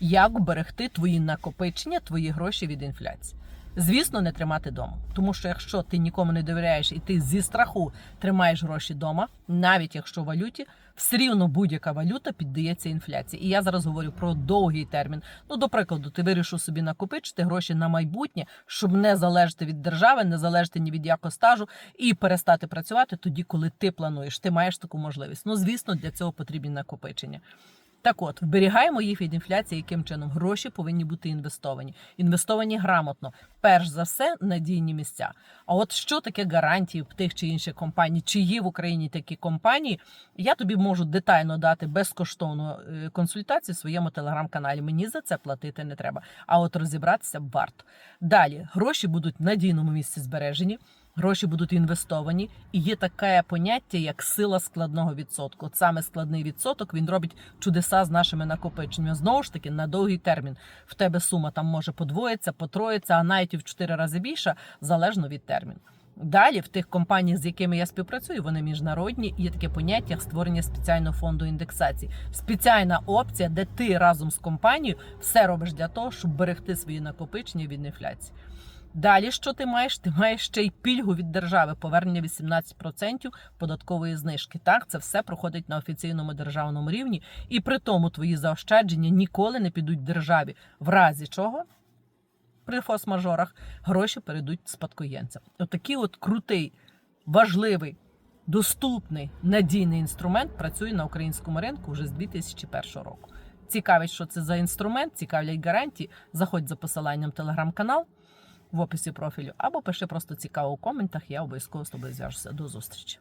як вберегти твої накопичення, твої гроші від інфляції. Звісно, не тримати вдома. Тому що якщо ти нікому не довіряєш і ти зі страху тримаєш гроші вдома, навіть якщо в валюті, все рівно будь-яка валюта піддається інфляції. І я зараз говорю про довгий термін. Ну, до прикладу, ти вирішив собі накопичити гроші на майбутнє, щоб не залежати від держави, не залежати ні від якого стажу і перестати працювати тоді, коли ти плануєш. Ти маєш таку можливість. Ну, звісно, для цього потрібні накопичення. Так от, вберігаємо їх від інфляції, яким чином гроші повинні бути інвестовані. Інвестовані грамотно, перш за все, надійні місця. А от що таке гарантії в тих чи інших компаній, чи є в Україні такі компанії, я тобі можу детально дати безкоштовну е, консультацію в своєму телеграм-каналі. Мені за це платити не треба. А от розібратися варто. Далі гроші будуть в надійному місці збережені. Гроші будуть інвестовані, і є таке поняття, як сила складного відсотку. От саме складний відсоток він робить чудеса з нашими накопиченнями. Знову ж таки, на довгий термін в тебе сума там може подвоїться, потроїться, а навіть і в чотири рази більша, залежно від терміну. Далі в тих компаніях, з якими я співпрацюю, вони міжнародні. Є таке поняття як створення спеціального фонду індексації. Спеціальна опція, де ти разом з компанією все робиш для того, щоб берегти свої накопичення від інфляції. Далі, що ти маєш? Ти маєш ще й пільгу від держави, повернення 18% податкової знижки. Так, це все проходить на офіційному державному рівні, і при тому твої заощадження ніколи не підуть державі. В разі чого при форс-мажорах гроші перейдуть спадкоємцям. Отакий от крутий, важливий, доступний, надійний інструмент працює на українському ринку вже з 2001 року. Цікавить, що це за інструмент, цікавлять гарантії. Заходь за посиланням телеграм-канал в описі профілю, або пиши просто цікаво у коментах. Я обов'язково з тобою зв'яжуся. До зустрічі.